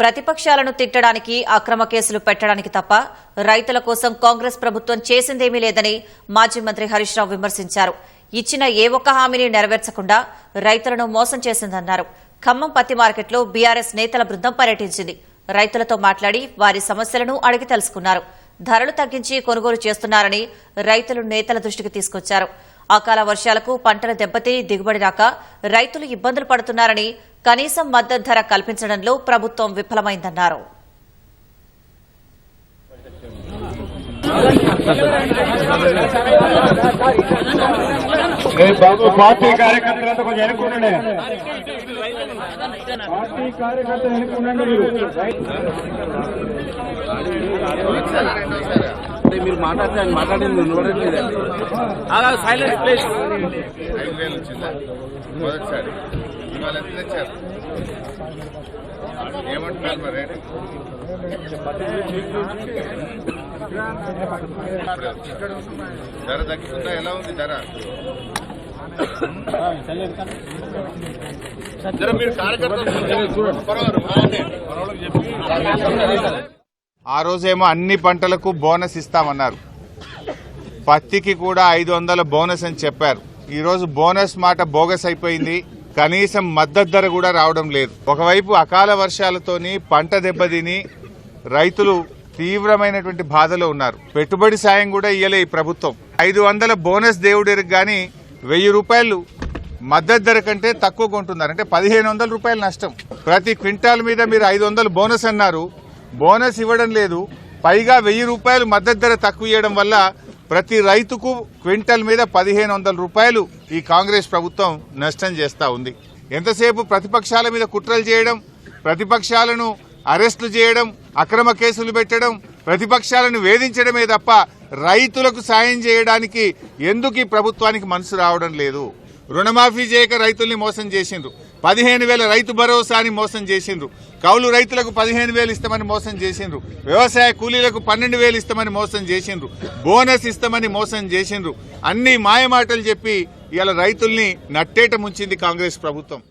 ప్రతిపక్షాలను తిట్టడానికి అక్రమ కేసులు పెట్టడానికి తప్ప రైతుల కోసం కాంగ్రెస్ ప్రభుత్వం చేసిందేమీ లేదని మాజీ మంత్రి హరీష్ రావు విమర్శించారు. ఇచ్చిన ఏ ఒక్క హామీని నెరవేర్చకుండా రైతులను మోసం చేసిందన్నారు. ఖమ్మం పత్తి మార్కెట్లో బీఆర్ఎస్ నేతల బృందం పర్యటించింది. రైతులతో మాట్లాడి వారి సమస్యలను అడిగి తెలుసుకున్నారు. ధరలు తగ్గించి కొనుగోలు చేస్తున్నారని రైతులు నేతల దృష్టికి తీసుకొచ్చారు. అకాల వర్షాలకు పంటలు దెబ్బతిని దిగుబడి రాక రైతులు ఇబ్బందులు పడుతున్నారని కనీసం మద్దతు ధర కల్పించడంలో ప్రభుత్వం విఫలమైందన్నారు. బాబు పార్టీ కొంచెం పార్టీ కార్యకర్తలు అంటే మీరు మాట్లాడితే ఆయన మాట్లాడింది వినబడట్లేదండి అలా సైలెంట్ ప్లేస్ ఐదు వేలు వచ్చిందా మొదటిసారి. ఇవాళ ఎంత తెచ్చారు? ఏమంటున్నారు మరి రేటు? ధర తగ్గుతుందా? ఎలా ఉంది ధర? మీరు కార్యకర్తలు ఆ రోజేమో అన్ని పంటలకు బోనస్ ఇస్తామన్నారు. పత్తికి కూడా ఐదు వందల బోనస్ అని చెప్పారు. ఈరోజు బోనస్ మాట బోగస్ అయిపోయింది. కనీసం మద్దతు ధర కూడా రావడం లేదు. ఒకవైపు అకాల వర్షాలతోని పంట దెబ్బతిని రైతులు తీవ్రమైనటువంటి బాధలో ఉన్నారు. పెట్టుబడి సాయం కూడా ఇయ్యలే ఈ ప్రభుత్వం. ఐదు వందల బోనస్ దేవుడికి కానీ వెయ్యి రూపాయలు మద్దతు ధర కంటే తక్కువ కొంటున్నారు అంటే పదిహేను వందల రూపాయలు నష్టం. ప్రతి క్వింటాల్ మీద మీరు ఐదు వందలు బోనస్ అన్నారు. బోనస్ ఇవ్వడం లేదు. పైగా వెయ్యి రూపాయలు మద్దతు ధర తక్కువ ఇవ్వడం వల్ల ప్రతి రైతుకు క్వింటల్ మీద పదిహేను వందల రూపాయలు ఈ కాంగ్రెస్ ప్రభుత్వం నష్టం చేస్తూ ఉంది. ఎంతసేపు ప్రతిపక్షాల మీద కుట్రలు చేయడం ప్రతిపక్షాలను అరెస్టులు చేయడం అక్రమ కేసులు పెట్టడం ప్రతిపక్షాలను వేధించడమే తప్ప రైతులకు సాయం చేయడానికి ఎందుకు ఈ ప్రభుత్వానికి మనసు రావడం లేదు? రుణమాఫీ చేయక రైతుల్ని మోసం చేసిండ్రు. పదిహేను వేల రైతు భరోసాని మోసం చేసిండ్రు. కౌలు రైతులకు పదిహేను వేలు ఇస్తామని మోసం చేసిండ్రు. వ్యవసాయ కూలీలకు పన్నెండు వేలు ఇస్తామని మోసం చేసిండ్రు. బోనస్ ఇస్తామని మోసం చేసిండ్రు. అన్ని మాయమాటలు చెప్పి ఇలా రైతుల్ని నట్టేట ముంచింది కాంగ్రెస్ ప్రభుత్వం.